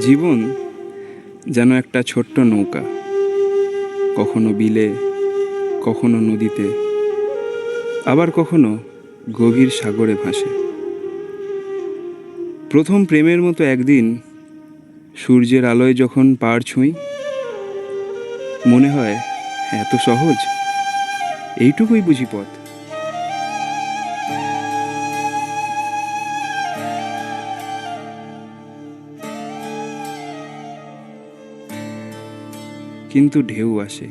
জীবন যেন একটা ছোট্ট নৌকা, কখনো বিলে, কখনো নদীতে, আবার কখনো গভীর সাগরে ভাসে। প্রথম প্রেমের মতো একদিন সূর্যের আলোয় যখন পাড় ছুঁই, মনে হয়, এত সহজ? এইটুকুই বুঝি পথ। কিন্তু ঢেউ আসে।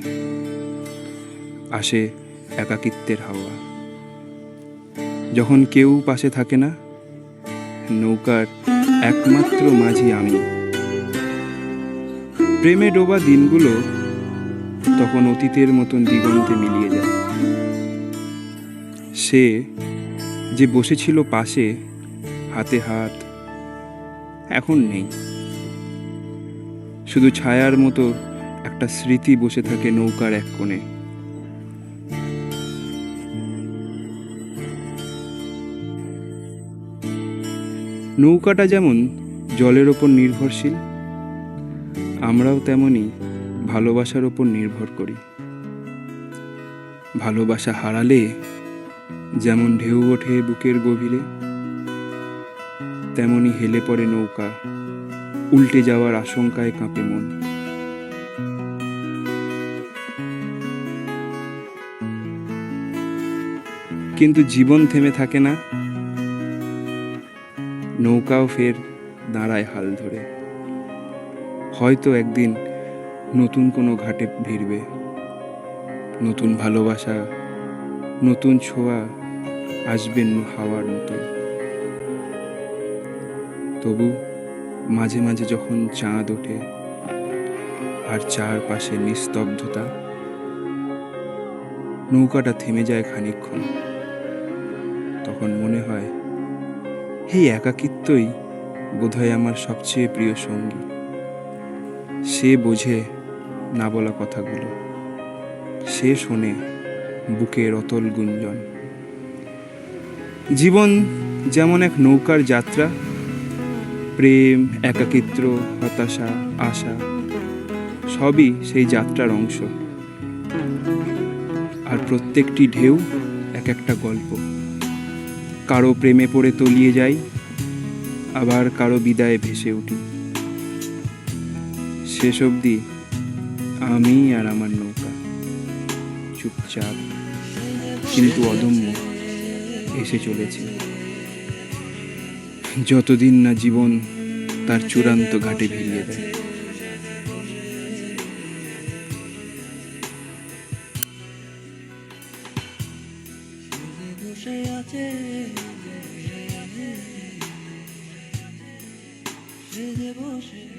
আসে একাকিত্বের হাওয়া। যখন কেউ পাশে থাকে না, নৌকার একমাত্র মাঝি আমি। প্রেমে ডোবা দিনগুলো তখন অতীতের মতন দিগন্তে মিলিয়ে যায়। সে যে বসেছিল পাশে, হাতে হাত এখন নেই। শুধু ছায়ার মতো একটা স্মৃতি বসে থাকে নৌকার এক কোণে। নৌকাটা যেমন জলের ওপর নির্ভরশীল, আমরাও তেমনই ভালোবাসার ওপর নির্ভর করি। ভালোবাসা হারালে যেমন ঢেউ ওঠে বুকের গভীরে, তেমনি হেলে পড়ে নৌকা, উল্টে যাওয়ার আশঙ্কায় কাঁপে মন। কিন্তু জীবন থেমে থাকে না। নৌকাও ফের দাঁড়ায় হাল ধরে। হয়তো একদিন নতুন কোনো ঘাটে ভিড়বে। নতুন ভালোবাসা, নতুন ছোঁয়া আসবেন হাওয়ার মতো তবু মাঝে মাঝে যখন চাঁদ ওঠে আর চারপাশে নিস্তব্ধতা, নৌকাটা থেমে যায় খানিকক্ষণ। তখন মনে হয় এই একাকিত্বই বোধহয় আমার সবচেয়ে প্রিয় সঙ্গী। সে বোঝে না বলা কথাগুলো। সে শোনে বুকের অতল গুঞ্জন। জীবন যেমন এক নৌকার যাত্রা, প্রেম, একাকিত্ব, হতাশা, আশা, সবই সেই যাত্রার অংশ। আর প্রত্যেকটি ঢেউ এক একটা গল্প। কারও প্রেমে পড়ে তলিয়ে যাই, আবার কারও বিদায়ে ভেসে উঠি। শেষ অবধি আমি আর আমার নৌকা চুপচাপ, কিন্তু অদম্য এসে চলেছি। যতদিন না জীবন তার চূড়ান্ত ঘাটে ভিড়িয়ে দেয়। বসে আছে। বসে